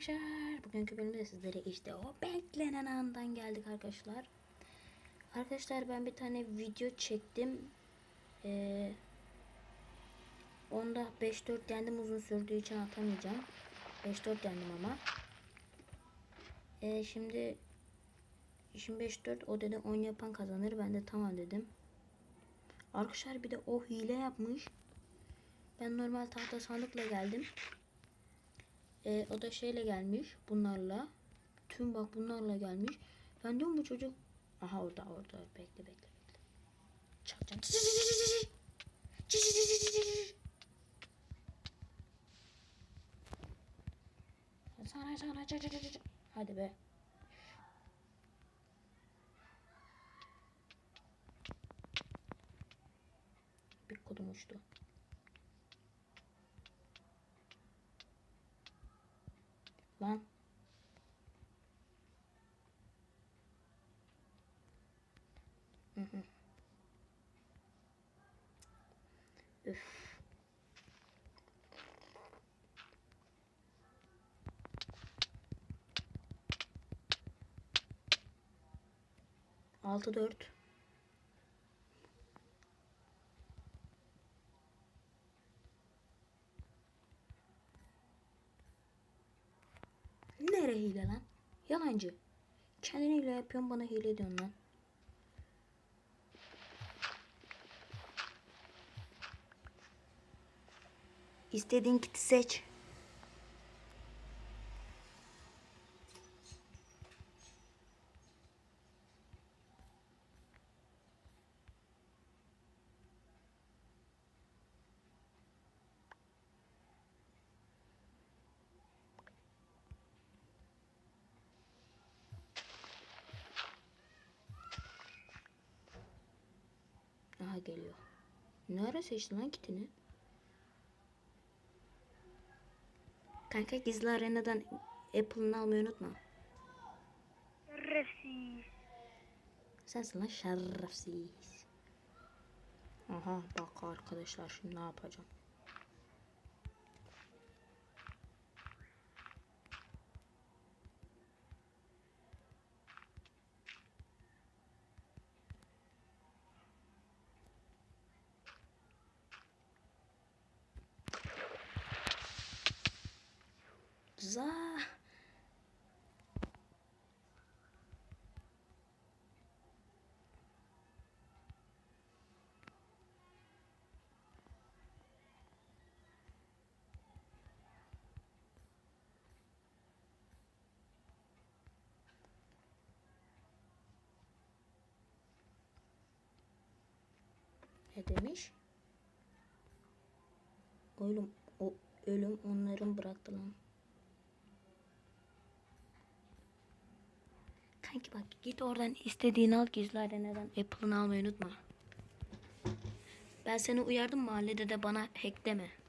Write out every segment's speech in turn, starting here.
arkadaşlar. Bugünkü bölümde sizlere işte o beklenen andan geldik arkadaşlar. Arkadaşlar ben bir tane video çektim. Ee, onda 5-4 yendim uzun sürdüğü için atamayacağım. 5-4 yendim ama. Ee, şimdi şimdi 5-4 o dedi 10 yapan kazanır. Ben de tamam dedim. Arkadaşlar bir de o hile yapmış. Ben normal tahta sandıkla geldim. Ee, o da şeyle gelmiş bunlarla. Tüm bak bunlarla gelmiş. Ben diyorum bu çocuk. Aha orada orada bekle bekle bekle. Çakacağım. Sana sana çı- çı- çı- çı. Hadi be. Bir kodum uçtu. Lan. Üf. Altı dört. Hile lan? Yalancı. Kendini hile yapıyorsun bana hile diyorsun lan. İstediğin kiti seç. Aha geliyor. Ne ara seçtin lan kitini? Kanka gizli arenadan Apple'ını almayı unutma. Şerefsiz. Sensin lan şerefsiz. Aha bak arkadaşlar şimdi ne yapacağım. Za. Ne demiş? Oğlum o ölüm onların bıraktı lan. Kanki bak git oradan istediğini al gizli arenadan Apple'ını almayı unutma. Ben seni uyardım mahallede de bana hackleme.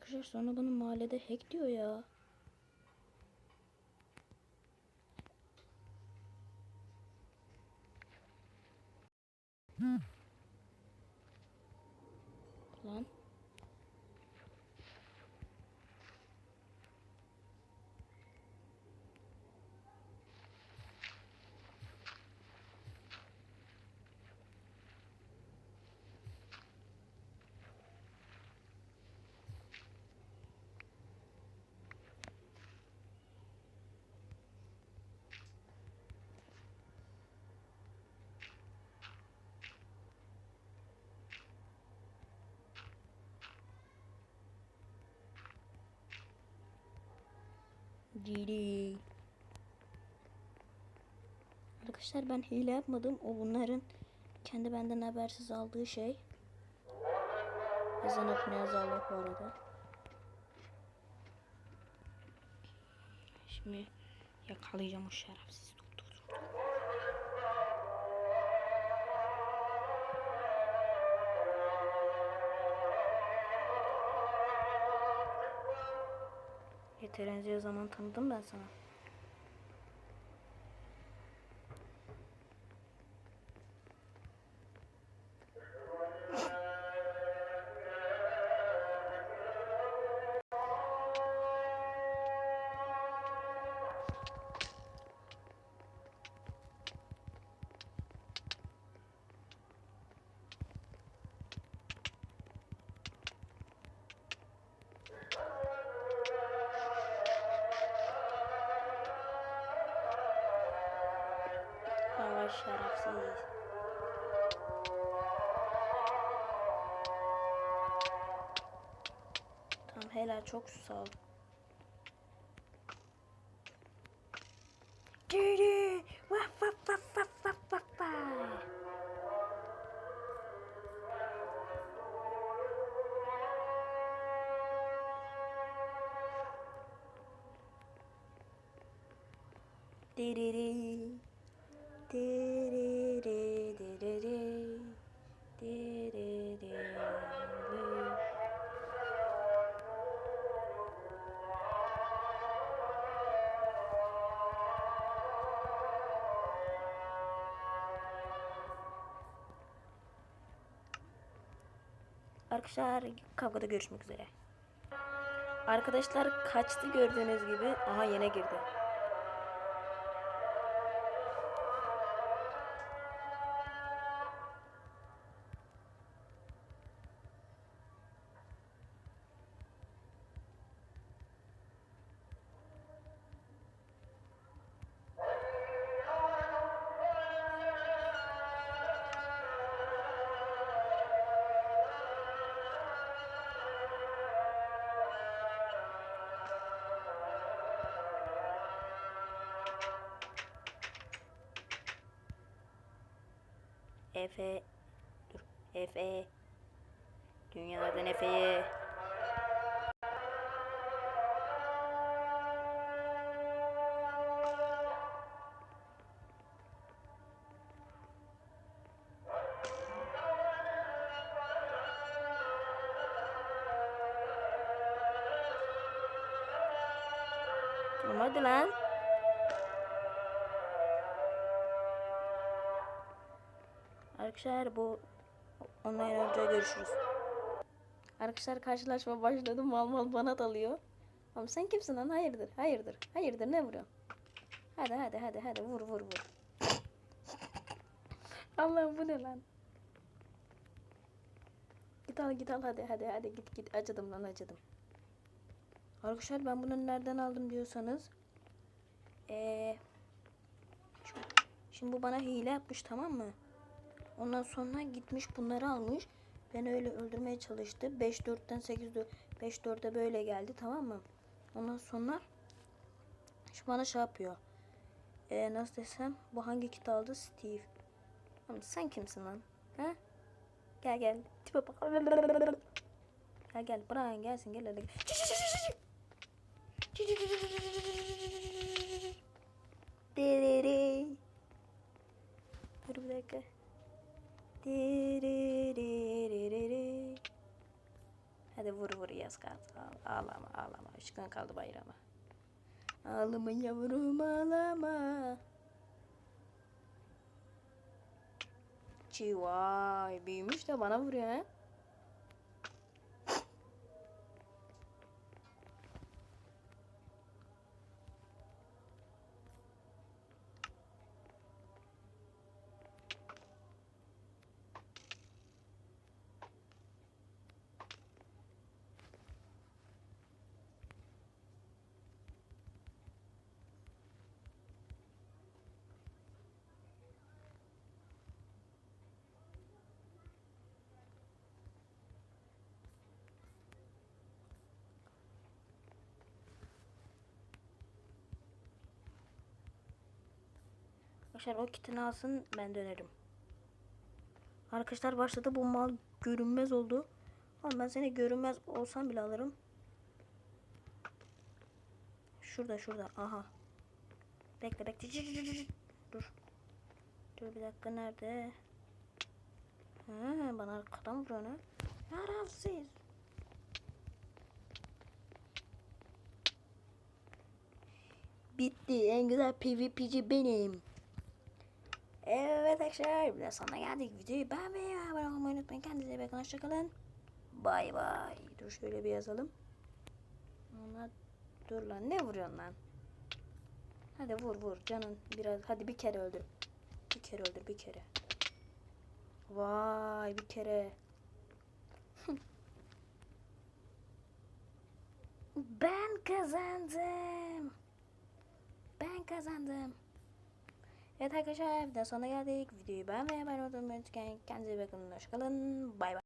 Arkadaşlar sonra bana mahallede hack diyor ya. Lan. Dili. Arkadaşlar ben hile yapmadım. O bunların kendi benden habersiz aldığı şey. Ezan okunuyor Allah bu arada. Şimdi yakalayacağım o şerefsiz. Dur, dur, dur, dur. terenzi zaman tanıdım ben sana. Helal çok sağ ol. Dürü. Vaf vaf vaf vaf vaf vaf vaf. Arkadaşlar kavgada görüşmek üzere. Arkadaşlar kaçtı gördüğünüz gibi. Aha yine girdi. Efe dur Efe Dünyadan Efe'ye Oğlum Hadi lan. Arkadaşlar bu ondan önce görüşürüz. Arkadaşlar karşılaşma başladı. Mal mal bana dalıyor. Ama sen kimsin lan? Hayırdır? Hayırdır? Hayırdır? Ne vuruyorsun? Hadi hadi hadi hadi vur vur vur. Allah'ım bu ne lan? Git al git al hadi hadi hadi git git acıdım lan acıdım. Arkadaşlar ben bunu nereden aldım diyorsanız. Şimdi, şimdi bu bana hile yapmış tamam mı? Ondan sonra gitmiş bunları almış. Beni öyle öldürmeye çalıştı. 5-4'ten 8-5-4'e böyle geldi tamam mı? Ondan sonra şu bana şey yapıyor. Ee, nasıl desem bu hangi kit aldı? Steve. Ama sen kimsin lan? Ha? Gel gel. Tipe bak. Gel gel. Brian gelsin gel hadi. Dur bir dakika. Hadi vur vur yaz kart. Ağ- Ağlama ağlama. Üç gün kaldı bayrama. Ağlama yavrum ağlama. Çi vay büyümüş de bana vuruyor ha. Arkadaşlar o kitini alsın ben dönerim. Arkadaşlar başladı bu mal görünmez oldu. Ama ben seni görünmez olsam bile alırım. Şurada şurada aha. Bekle bekle. Dur. Dur bir dakika nerede? Ha, bana arkadan vuruyor ne? Yararsız. bitti. En güzel PvP'ci benim. Evet arkadaşlar bir de sonuna geldik. Videoyu beğenmeyi ve abone olmayı unutmayın. Kendinize iyi bakın. Hoşçakalın. Bay bay. Dur şöyle bir yazalım. Ona dur lan ne vuruyorsun lan? Hadi vur vur canın biraz hadi bir kere öldür. Bir kere öldür bir kere. Vay bir kere. ben kazandım. Ben kazandım. Evet arkadaşlar de sonuna geldik. Videoyu beğenmeyi, abone olmayı unutmayın. Kendinize iyi bakın. Hoşçakalın. Bay bay.